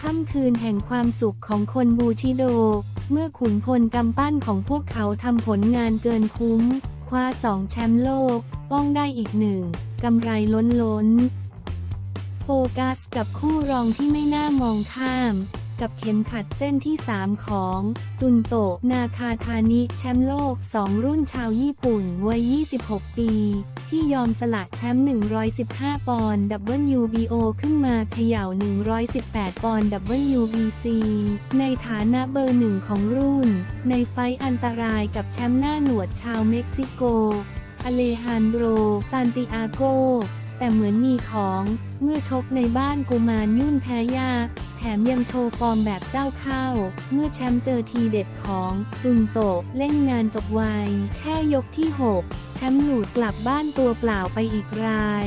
ค่ำคืนแห่งความสุขของคนบูชิโด เมื่อขุนพลกำปั้นของพวกเขาทำผลงานเกินคุ้ม คว้าสองแชมป์โลก ป้องได้อีกหนึ่งกำไรล้นล้น โฟกัสกับคู่รองที่ไม่น่ามองข้าม กับเข็มขัดเส้นที่ 3 ของ ตุนโตะนาคาทานิแชมป์โลก 2 รุ่นชาวญี่ปุ่นวัย 26 ปี ที่ยอมสละแชมป์ 115 ปอนด์ WBO ขึ้นมาเขย่า 118 ปอนด์ WBC ในฐานะเบอร์หนึ่งของรุ่น ในไฟอันตรายกับแชมป์หน้าหนวดชาวเม็กซิโก อเลฮันโดรซานติอาโกแต่เหมือนมีของ เมื่อชกในบ้านกุมารยุ่นแพ้ยาก แถมยังโชว์ฟอร์มแบบเจ้าเข้า เมื่อแชมป์เจอทีเด็ดของจุนโตะเล่นงานจบไว แค่ยกที่ 6 แชมป์หลุดกลับบ้านตัวเปล่าไปอีกราย